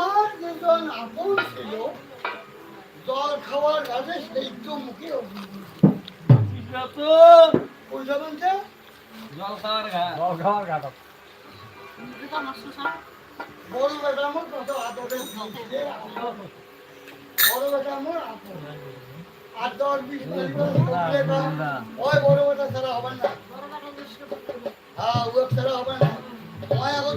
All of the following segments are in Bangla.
আমার যেজন আপন ছিল জল খাওয়ার কাজে সেই তো মুখে বুঝতে পারছে বড় বেটা আমার কত আদরের বড় বেটা আমার আপন আর দশ বিশ ওই বড় বেটা ছাড়া হবে না। হ্যাঁ ও ছাড়া হবে না। ওই এখন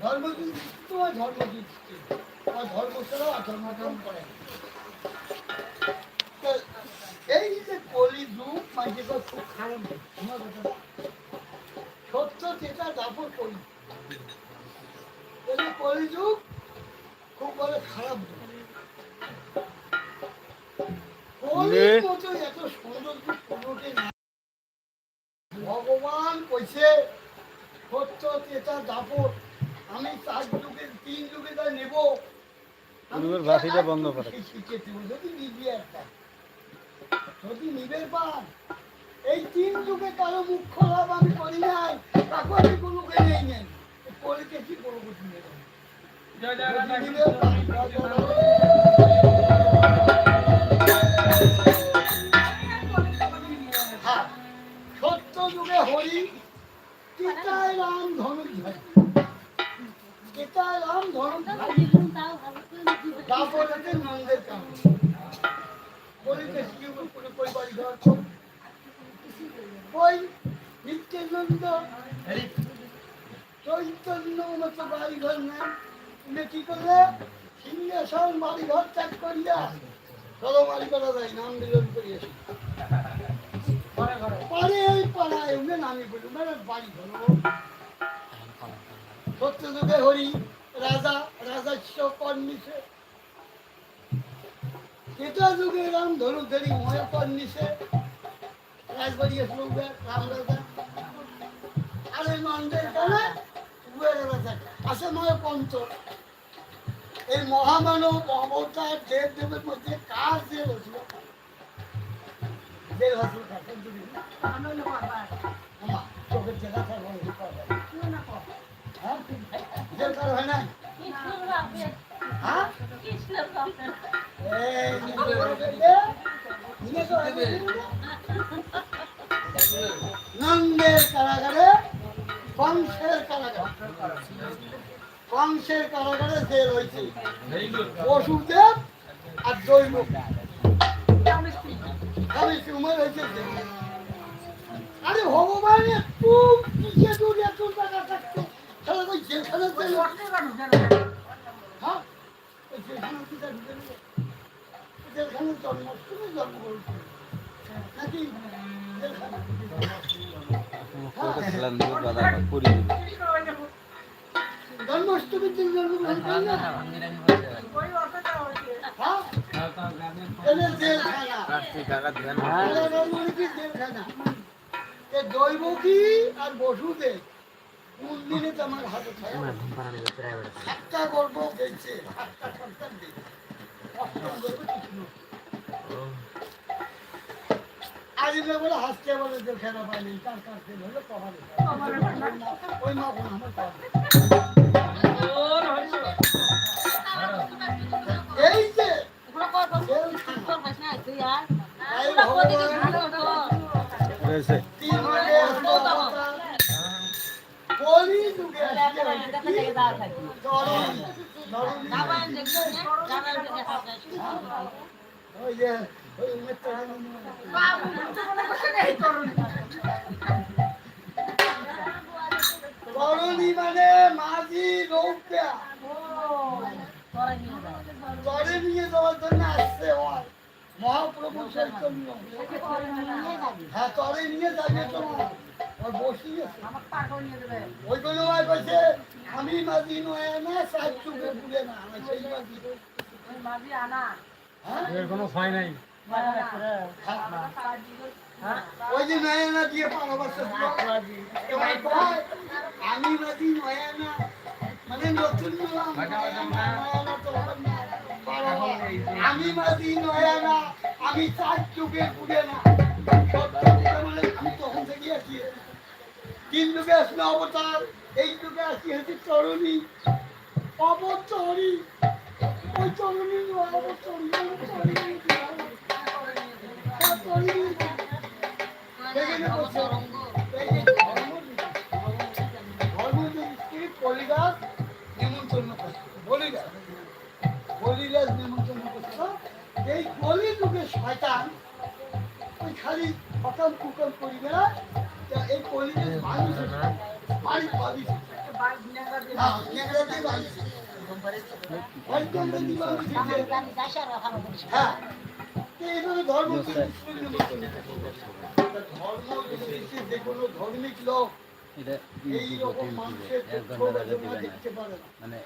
ধর্ম ধর্ম আর ধর্ম করে এই যে কলি যুগ মাঝে খুব খারাপ আমার কথা সত্য যেটা দাপর করি এই কলি যুগ খুব বড় খারাপ যুগ কলির মতো এত সুন্দর যুগ কোনোটি না। ভগবান কইছে সত্য চেতা দাপট আমি চার যুগে তিন যুগে যা নেব বাতিটা বন্ধ করে। যদি নিবি একটা। যদি নিবে পান এই তিন যুগে কারও মুখ্য লাভ আমি করি নাই তাকে আমি কোনোকে নেই। কলিকে কি করব তুমি হ্যাঁ সত্য যুগে হরি পিতায় রাম ধনুর্ধর। নিত্যানন্দ চৈতন্য মতো বাড়ি ঘর নেই তুমি কি করলে সিংহাসন বাড়ি ঘর ত্যাগ করিয়া চলো বাড়ি করা যায় নাম বিলোপ করিয়াছি পরে ওই পাড়ায় উঠে। নামি বলি মানে বাড়ি ঘর সত্য যুগে হরি রাজা রাজা কর্নিছে কেটা যুগে রাম ধরু ধরি ময় কর্নিছে রাজবাড়ি আসলো রাম রাজা। আরে নন্দের কানে রাজা আসে ময় পঞ্চ। এই মহামানব অবতার দেব দেবের মধ্যে কার যে হয়েছিল দেব হয়েছিল চোখের জায়গা থাকবে নন্দের কারাগারে, কংসের কারাগার। কংসের কারাগারে যে রয়েছে পশুদেব আর উমের হয়েছে আরে ভগবান, একটু কিসে দূর এত টাকা ওই জেলখানে জন্ম জন্মাষ্টমীর কারাগার মানে কি আর বসুদেব। তো আমার হাতে ছায়া একটা গল্প গেছে একটা সন্তান দিয়েছে। অষ্টম গল্প কৃষ্ণ। আজকে বলে হাসতে বলে যে খেলা পাইনি কার কার তেল হলো কমালে ওই মা বোন আমার এই যে জেলখানা মায়ের ভগবান রয়েছে তিন যুগে আসলো অবতার। কলি যুগে আসছে কি? মানে মাঝি রৌপ্যা তরে নিয়ে যাওয়ার জন্য আসছে ওর মহাপ্রভু হ্যাঁ তরে নিয়ে যাবে তো আমি মাঝি নয় না সাত চুপে পুড়ে না আমি সেই মাঝি? এর কোনো ভয় নাই। ওই যে নয়না দিয়ে পারাবাসে আমি মাঝি নয়না মানে নতুন। আমি মাঝি নয়না আমি চার চোখে পুড়ে না। আমি তখন থেকে আছি। তিন যুগে আসলে অবতার? এই যুগে আসি হচ্ছে তরুণী অবতরী। ওই অবতরী অবতরী। কলিদাস নিমন্ত্রণ বলিদাস বলিদাস নিমন্ত্রণ করছে। এই কলি যুগে শয়তান, ওই খালি হকাম কুকাম করি না হ্যাঁ, এইভাবে ধর্ম যে কোনো ধর্মিক লোক মানুষের দেখতে পারে মানে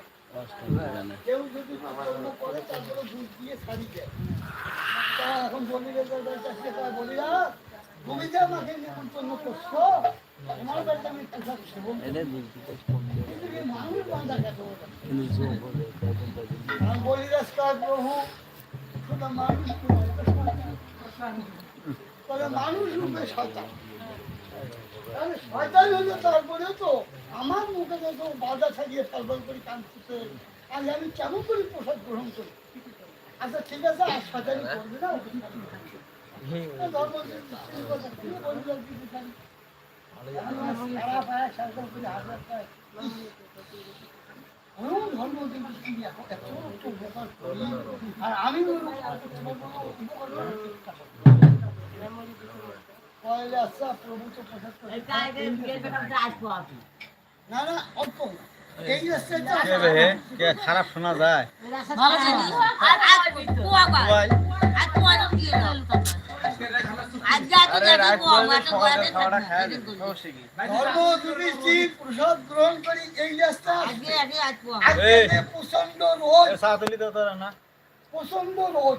কেউ যদি করে তারপরে দুধ দিয়ে ছাড়ি দেয় তা এখন বলি বলি না তুমি যে আমাকে নিমন্ত্রণ করছ তোমার বাড়িতে আমি এটা বুঝতে মানুষ বান্ধা গেছে ওটা। কিন্তু জোর বলে কয়জন কয়জন আমি বলি রাস্তার প্রভু সেটা মানুষ নয়, এটা শয়তান। বলে মানুষ রূপে শয়তান। আরে শয়তান হলে তারপরে তো আমার মুখে তো বাধা ছাড়িয়ে ফলফল করে কাঁদতেছে আজ আমি কেমন করে প্রসাদ গ্রহণ করি? আচ্ছা ঠিক আছে আর শয়তানি করবে না? আর আমি। পয়লা আচ্ছা কে খারাপ শোনা যায় প্রসাদ গ্রহণ করি এই রাস্তা। প্রচণ্ড রোদ। এ সাতলি তো তোরা না। প্রচণ্ড রোদ।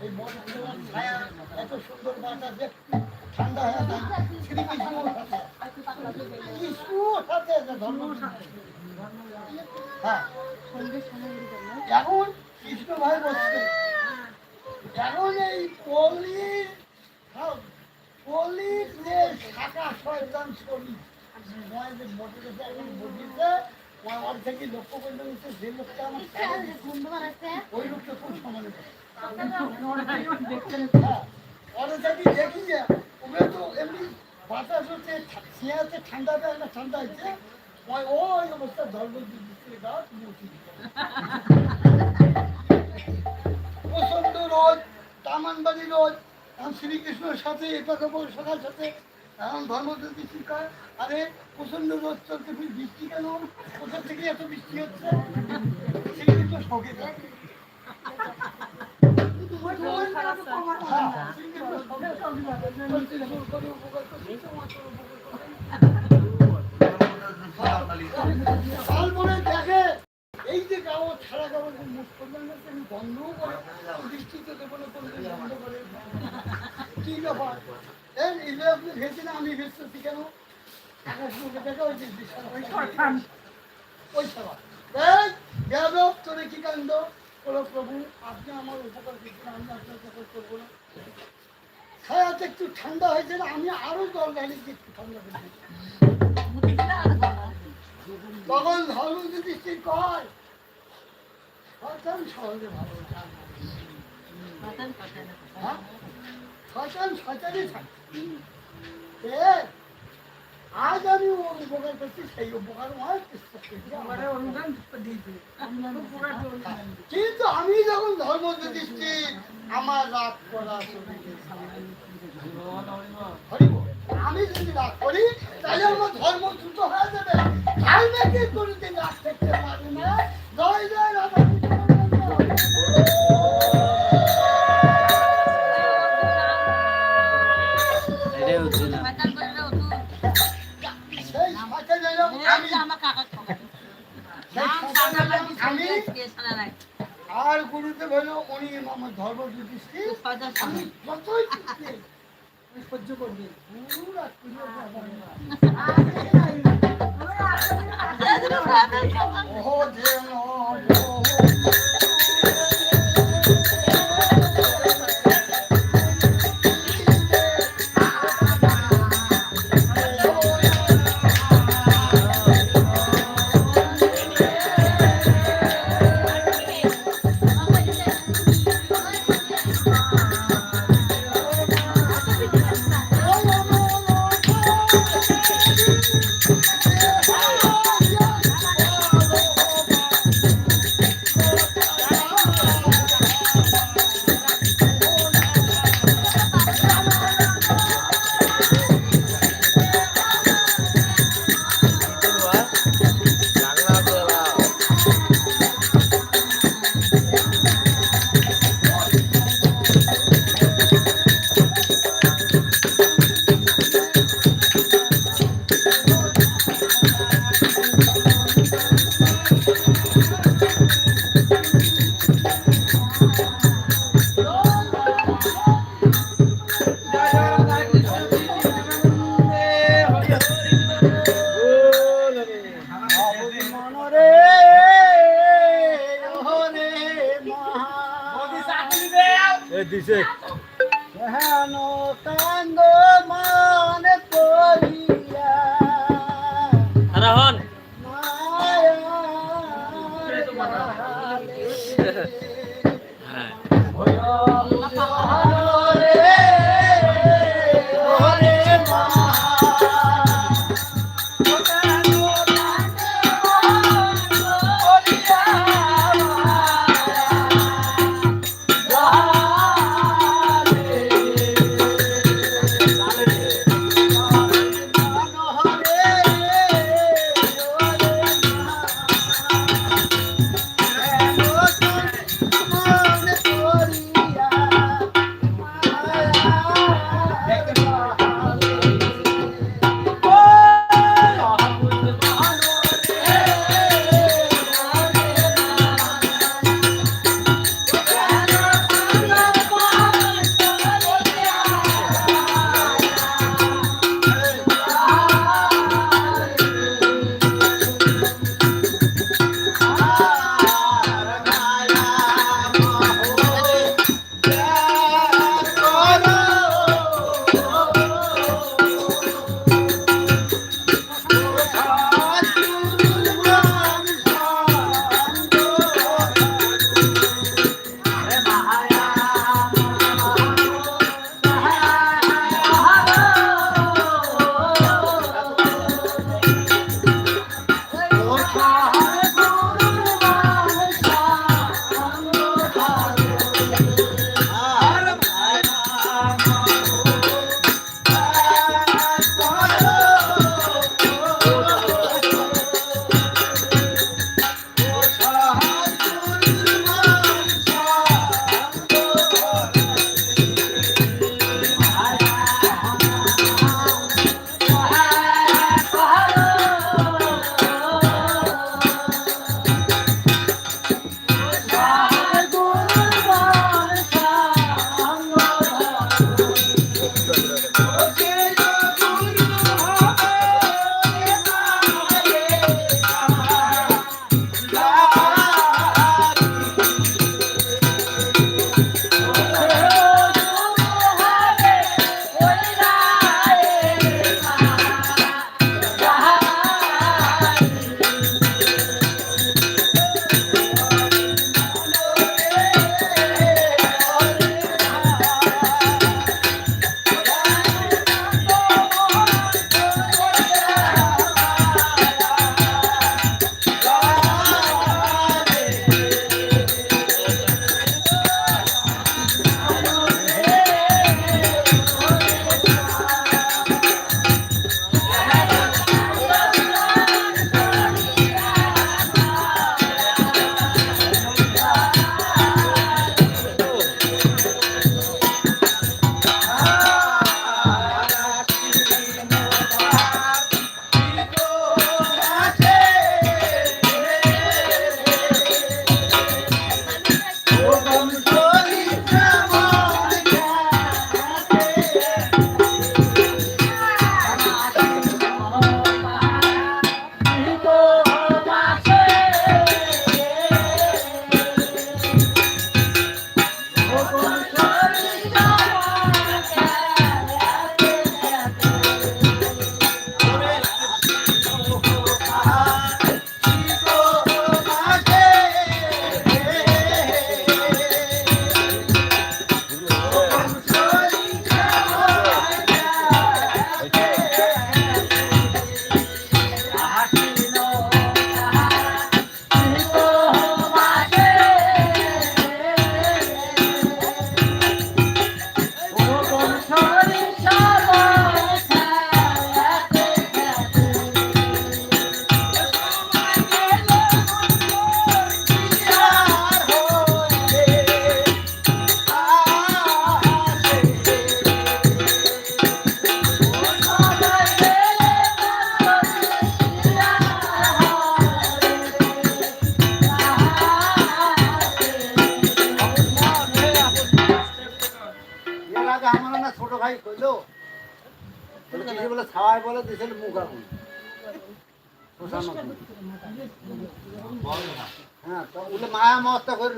এই ছায়া এত সুন্দর বাতাস একটু ঠান্ডা হয়ে যায় শ্রীকৃষ্ণর সাথে কৃষ্ণর সাথে ধর্ম হ্যাঁ। এখন কৃষ্ণ ভাই বলছে এখন এই পল্লীর হ্যাঁ, পল্লীর যে শাখা শয়তান যে বসিয়েছে ওর লক্ষ্য করতে হচ্ছে যে লোকটা আমার ওই লোকটা খুব যদি দেখি যে ঠান্ডা ধর্ম গাছ মুখি প্রচণ্ড রোদ তামানবাড়ি রোদ এখন শ্রীকৃষ্ণের সাথে এটা কেবল সকাল সাথে এখন ধর্ম যদি শিকার আরে প্রচণ্ড রোদ চলছে বৃষ্টি কেন? কোথা থেকে এত বৃষ্টি হচ্ছে? শ্রীকৃষ্ণ শোকে থাকে। এই যে গাও ছাড়া গাও বন্ধও করে বৃষ্টি তো দেবো না কি ব্যাপার আপনি ভেসে না আমি ভেসতেছি কেন আকাশ মুখে দেখা হয়েছে ওই সভা এই তোরে কি কাণ্ড? বলো প্রভু, আপনি আমার উপকার করছেন, আমি আপনার উপকার করব না ছায়াতে একটু ঠান্ডা হয়েছে আমি আরও জল ঢালিছি একটু ঠান্ডা হয়েছে তখন ধর্ম যদি সে কয় শয়তান সহজে ভালো। হ্যাঁ? শয়তান শয়তানই থাকে আজ আমি ওর উপকার করছি সেই উপকার আমার কিন্তু আমি যখন ধর্ম যুধিষ্ঠির আমার রাগ করা আমি যদি রাগ করি তাহলে আমার ধর্ম দ্রুত হয়ে যাবে। ধর্মকে কোনোদিন রাগ করতে পারে না? জয় জয় রাধা আমি আর গুরুদেব হলো উনি আমার ধর্ম যুধিষ্ঠির আমি যতই সহ্য করবে যে দিছে। হেন কাঙ্গ মানে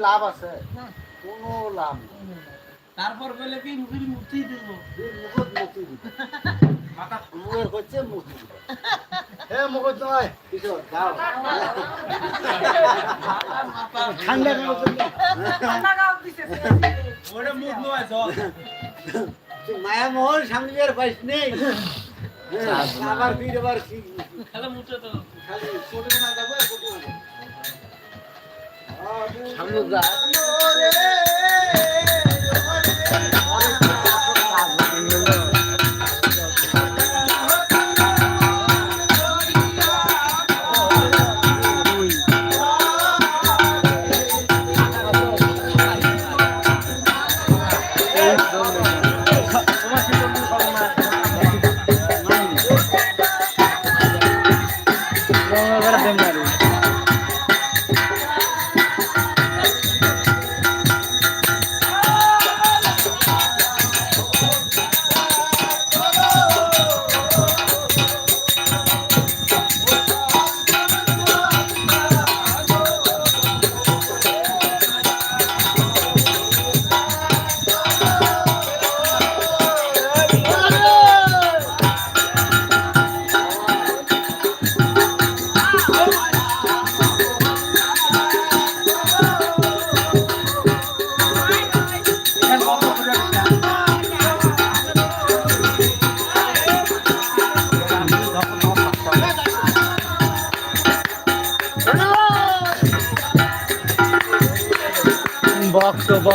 লাভ আছে। কোনো লাভ নেই। তারপর বলে কি মুখের মুক্তি দিব? এই মুখত মুক্তি দিবে? মুখের হচ্ছে মুক্তি দিবে। হে মুকুট নয় কিছু দাও। ঠান্ডা কেন করলি? ওটা মুখ নয় জল মায়া মোহন সামনে আর পাইস নেই আবার ফিরে আবার মুখে তো। খালি না যাব না। যাব। সামনে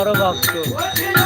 বড় ভক্ত।